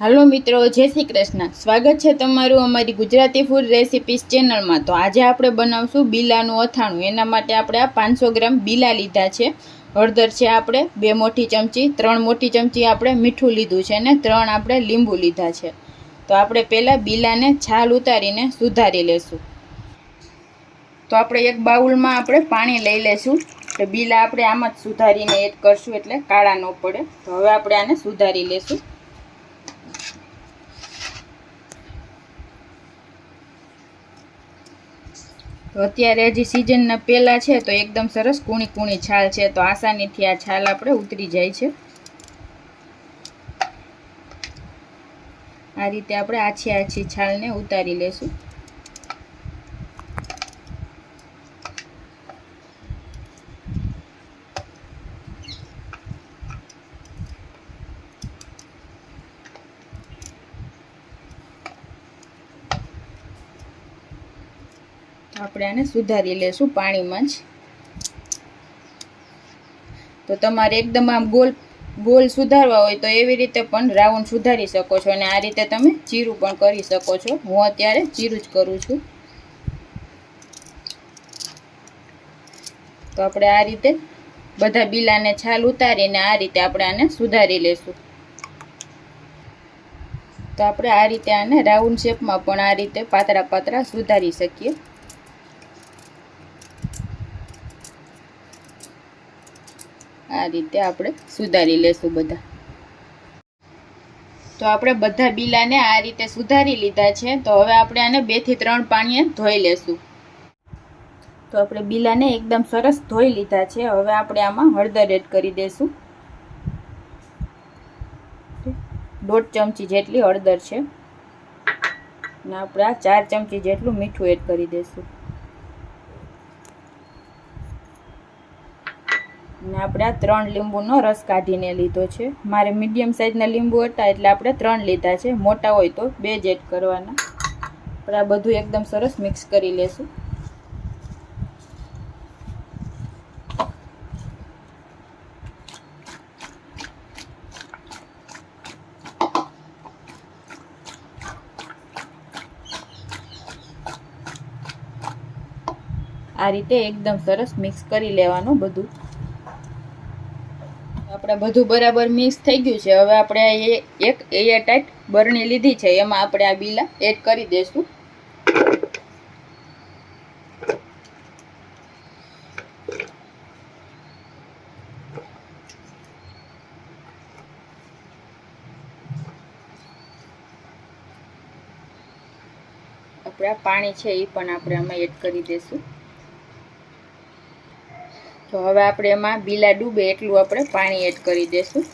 હાલો મિત્રો, જય શ્રી કૃષ્ણ. સ્વાગત છે તમારું અમારી ગુજરાતી ફૂડ રેસિપીસ ચેનલમાં તો આજે આપણે બનાવશું બીલાનું અથાણું. એના માટે આપણે આ પાંચસો ગ્રામ બીલા લીધા છે. હળદર છે આપણે, બે મોટી ચમચી, ત્રણ મોટી ચમચી આપણે મીઠું લીધું છે અને ત્રણ આપણે લીંબુ લીધા છે. તો આપણે પહેલાં બીલાને છાલ ઉતારીને સુધારી લેશું. તો આપણે એક બાઉલમાં આપણે પાણી લઈ લેશું. તો બીલા આપણે આમ જ સુધારીને એડ કરશું એટલે કાળા ન પડે. તો હવે આપણે આને સુધારી લેશું. તો અત્યારે હજી સિઝનના પહેલાં છે તો એકદમ સરસ કૂણી કૂણી છાલ છે તો આસાનીથી આ છાલ આપણે ઉતરી જાય છે. આ રીતે આપણે આછી આછી છાલને ઉતારી લેશું. આપણે આને સુધારી લેશું પાણીમાં જ. તો તમારે એકદમ આમ ગોલ ગોલ સુધારવા હોય તો એવી રીતે પણ રાઉન્ડ સુધારી શકો છો અને આ રીતે તમે ચીરું પણ કરી શકો છો. હું અત્યારે ચીરું જ કરું છું. તો આપણે આ રીતે બધા બીલાને છાલ ઉતારીને આ રીતે આપણે આને સુધારી લેશું. તો આપણે આ રીતે આને રાઉન્ડ શેપમાં પણ આ રીતે પાતળા પાતળા સુધારી શકીએ. આ રીતે આપણે સુધારી લેશું બધા. તો આપણે બધા બીલાને આ રીતે સુધારી લીધા છે. તો હવે આપણે આને બેથી ત્રણ પાણીએ ધોઈ લેશું. તો આપણે બીલાને એકદમ સરસ ધોઈ લીધા છે. હવે આપણે આમાં હળદર એડ કરી દઈશું દોઢ ચમચી જેટલી હળદર છે. અને આપણે આ ચાર ચમચી જેટલું મીઠું એડ કરી દઈશું અને આપણે આ ત્રણ લીંબુનો રસ કાઢીને લીધો છે. મારે મીડિયમ સાઇઝના લીંબુ હતા એટલે આપણે ત્રણ લીધા છે. મોટા હોય તો બે જ એડ કરવાના. આપણે આ બધું એકદમ સરસ મિક્સ કરી લેશું. આ રીતે એકદમ સરસ મિક્સ કરી લેવાનું બધું. આપણે બધું બરાબર મિક્સ થઈ ગયું છે. હવે આપણે એક એ ટાઈપ બરણી લીધી છે. એમાં આપણે આ બીલા એડ કરી દઈશું. આપણે પાણી છે એ પણ આપણે આમાં એડ કરી દઈશું. તો હવે આપણે એમાં બીલા ડૂબે એટલું આપણે પાણી એડ કરી દઈશું.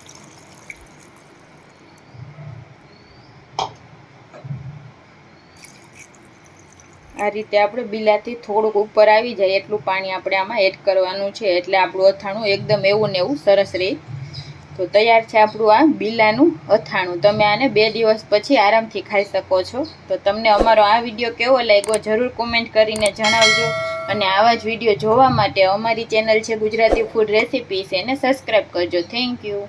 આ રીતે આપણે બીલાથી થોડુંક ઉપર આવી જાય એટલું પાણી આપણે આમાં એડ કરવાનું છે. એટલે આપણું અથાણું એકદમ એવું ને એવું સરસ રહે. તો તૈયાર છે આપણું આ બીલાનું અથાણું. તમે આને બે દિવસ પછી આરામથી ખાઈ શકો છો. તો તમને અમારો આ વીડિયો કેવો લાગ્યો જરૂર કોમેન્ટ કરીને જણાવજો. અને આવા જ વીડિયો જોવા માટે અમારી ચેનલ છે ગુજરાતી ફૂડ રેસિપીસ એને સબસ્ક્રાઈબ કરજો. Thank you